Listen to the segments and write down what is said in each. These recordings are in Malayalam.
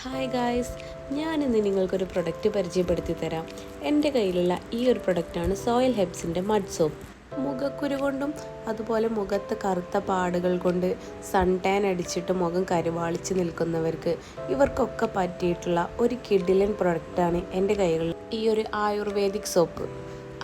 ഹായ് ഗായ്സ് ഞാനിന്ന് നിങ്ങൾക്കൊരു പ്രൊഡക്റ്റ് പരിചയപ്പെടുത്തി തരാം എന്റെ കയ്യിലുള്ള ഈ ഒരു പ്രൊഡക്റ്റാണ് സോയിൽ ഹെബ്സിന്റെ മഡ് സോപ്പ് മുഖക്കുരു കൊണ്ടും അതുപോലെ മുഖത്ത് കറുത്ത പാടുകൾ കൊണ്ട് സൺ ടാൻ അടിച്ചിട്ട് മുഖം കരുവാളിച്ച് നിൽക്കുന്നവർക്ക് ഇവർക്കൊക്കെ പറ്റിയിട്ടുള്ള ഒരു കിഡിലൻ പ്രൊഡക്റ്റാണ് എന്റെ കയ്യിലുള്ള ഈ ഒരു ആയുർവേദിക് സോപ്പ്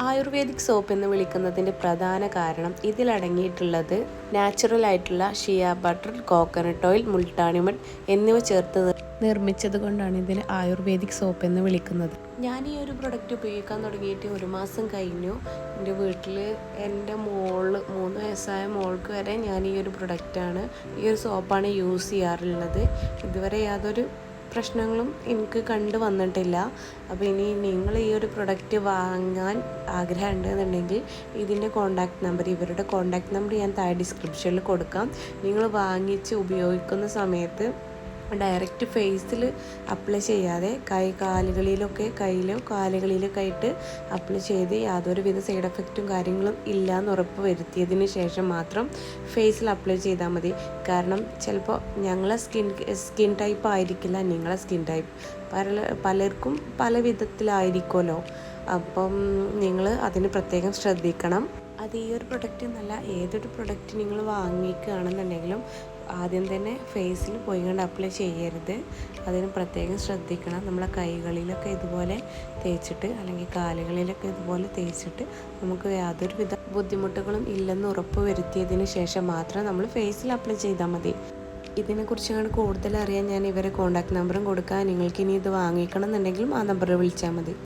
ആയുർവേദിക് സോപ്പ് എന്ന് വിളിക്കുന്നതിന്റെ പ്രധാന കാരണം ഇതിലടങ്ങിയിട്ടുള്ളത് നാച്ചുറൽ ആയിട്ടുള്ള ഷിയ ബട്ടർ കോക്കനട്ട് ഓയിൽ മുൾട്ടാണിമൺ എന്നിവ ചേർത്ത് നിർ- നിർമ്മിച്ചത് കൊണ്ടാണ് ഇതിനെ ആയുർവേദിക് സോപ്പ് എന്ന് വിളിക്കുന്നത്. ഞാൻ ഈ ഒരു പ്രൊഡക്റ്റ് ഉപയോഗിക്കാൻ തുടങ്ങിയിട്ട് ഒരു മാസം കഴിഞ്ഞു. എന്റെ വീട്ടിൽ എന്റെ മോൾ മൂന്ന് വയസ്സായ മോൾക്ക് വരെ ഞാൻ ഈ ഒരു പ്രൊഡക്റ്റാണ് ഈ ഒരു സോപ്പാണ് യൂസ് ചെയ്യാറുള്ളത്. ഇതുവരെ യാതൊരു പ്രശ്നങ്ങളും എനിക്ക് കണ്ടു വന്നിട്ടില്ല. അപ്പോൾ ഇനി നിങ്ങൾ ഈ ഒരു പ്രൊഡക്റ്റ് വാങ്ങാൻ ആഗ്രഹം ഉണ്ടെന്നുണ്ടെങ്കിൽ ഇതിന്റെ കോൺടാക്റ്റ് നമ്പർ ഇവരുടെ കോൺടാക്റ്റ് നമ്പർ ഞാൻ താഴെ ഡിസ്ക്രിപ്ഷനിൽ കൊടുക്കാം. നിങ്ങൾ വാങ്ങിച്ച് ഉപയോഗിക്കുന്ന സമയത്ത് ഡയറക്റ്റ് ഫേസിൽ അപ്ലൈ ചെയ്യാതെ കൈ കാലുകളിലൊക്കെ കയ്യിലോ കാലുകളിലൊക്കെ ആയിട്ട് അപ്ലൈ ചെയ്ത് യാതൊരുവിധ സൈഡ് എഫക്റ്റും കാര്യങ്ങളും ഇല്ല എന്ന് ഉറപ്പ് വരുത്തിയതിന് ശേഷം മാത്രം ഫേസിൽ അപ്ലൈ ചെയ്താൽ മതി. കാരണം ചിലപ്പോൾ ഞങ്ങളെ സ്കിൻ സ്കിൻ ടൈപ്പ് ആയിരിക്കില്ല നിങ്ങളെ സ്കിൻ ടൈപ്പ് പല പലർക്കും പല വിധത്തിലായിരിക്കുമല്ലോ. അപ്പം നിങ്ങൾ അതിന് പ്രത്യേകം ശ്രദ്ധിക്കണം. അത് ഈ ഒരു പ്രൊഡക്റ്റ് എന്നല്ല ഏതൊരു പ്രൊഡക്റ്റ് നിങ്ങൾ വാങ്ങിക്കുകയാണെന്നുണ്ടെങ്കിലും ആദ്യം തന്നെ ഫേസിൽ പോയി കൊണ്ട് അപ്ലൈ ചെയ്യരുത്. അതിന് പ്രത്യേകം ശ്രദ്ധിക്കണം. നമ്മളെ കൈകളിലൊക്കെ ഇതുപോലെ തേച്ചിട്ട് അല്ലെങ്കിൽ കാലുകളിലൊക്കെ ഇതുപോലെ തേച്ചിട്ട് നമുക്ക് യാതൊരു വിധ ബുദ്ധിമുട്ടുകളും ഇല്ലെന്ന് ഉറപ്പ് വരുത്തിയതിന് ശേഷം മാത്രം നമ്മൾ ഫേസിൽ അപ്ലൈ ചെയ്താൽ മതി. ഇതിനെക്കുറിച്ചാണ് കൂടുതൽ അറിയാൻ ഞാൻ ഇവരെ കോൺടാക്ട് നമ്പറും കൊടുക്കാം. നിങ്ങൾക്ക് ഇനി ഇത് വാങ്ങിക്കണം എന്നുണ്ടെങ്കിലും ആ നമ്പറിൽ വിളിച്ചാൽ മതി.